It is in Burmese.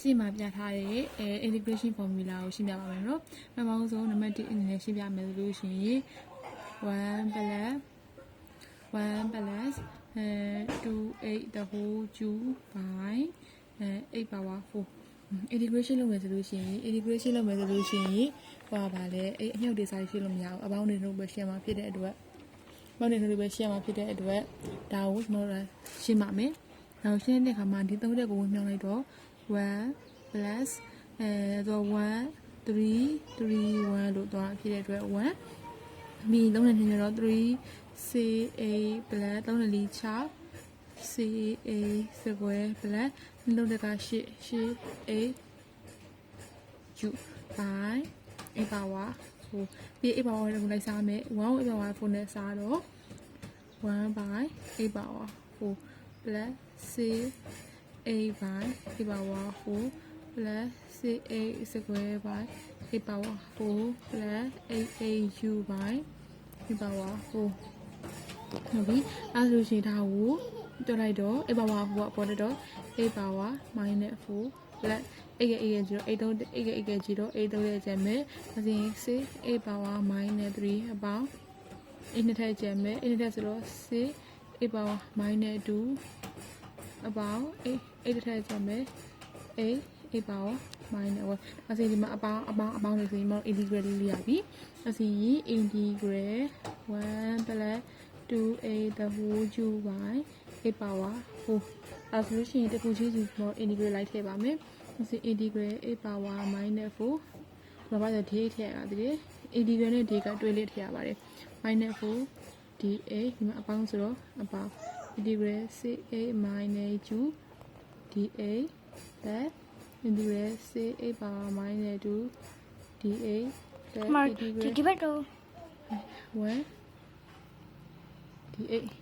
ရှင်းမှာပြထားတဲ့အဲ integration formula ကိုရှင်းပြပါမယ်နော်ပထမဆုံးနံပါတ်1အနေနဲ့ရှင်းပြမယ်ဆိုလို့ရှိရင်1 plus 1 plus အဲ2 8 the whole cube by အဲ8 power 4 integration လုပ်မယ်ဆိုလို့ရှိရင် integration လုပ်မယ်ဆိုလို့ရှိရင်ဟောပါလေအဲ့အမြုပ်တွေစာရှင်းလို့မရဘူးအပေါင်းတွေတို့ပဲရှင်းမှာဖြစ်တဲ့အတွက်ပေါင်းတွေတို့ပဲရှင်းမှာဖြစ်တဲ့အတွက်ဒါကိုကျွန်တော်တို့ရှင်းပါမယ်နောက်ရှင်းတဲ့အခါမှာဒီသုံးတဲ့ကိုဝင်မြောင်းလိုက်တော့ 1 plus အဲတော့1 3 3 1လို့တော့ဖြစ်တဲ့အတွက်1ပြီးသုံးတဲ့နေရာတော့3 c a plus သုံးတဲ့လီ6 c a square plus လုံးတက8 8 a u by a power ဟိုပြီး a power ကိုလိုက်စားမယ်1ကို a power 4နဲ့စားတော့1 by a power 4 plus c a by a power 4 plus c a square by a power 4 plus 8 a u by a power 4ဟုတ်ပြီအဲဒါဆိုရှင်ဒါကိုတွက်လိုက်တော့ a power 4ကပေါ်တော့ a power minus 4 plus 8က8က0 8 3 8က8က0 8 3ရဲ့ကျန်မယ်အစဉ်6 a power minus 3အပေါင်း8နှစ်ထက်ကျန်မယ်8နှစ်ထက်ဆိုတော့6 a power minus 2 အပေါင်း8 8တစ်ထက်ကျန်မယ်8 a power minus 1အစဉ်ဒီမှာအပေါင်းအပေါင်းအပေါင်းလို့ဆိုရင်မ integral လေးရပြီအစဉ် integral 1 plus 2a the whole cube by a power 4အဲဆိုလို့ရှိရင်တခုချင်းစီတော့ integrate လိုက်ထည့်ပါမယ်။ဒီ integrate a power minus 4ဘာပါလဲ d ထည့်ရတာဒီ integrate နဲ့ d ကတွဲလေးထည့်ရပါတယ်။ minus 4 dA ဒီမှာအပေါင်းဆိုတော့အပေါင်း integrate ca minus 2 dA that integrate ca power minus 2 dA that မဒီ integrate ဒီဘက်တော့1 d8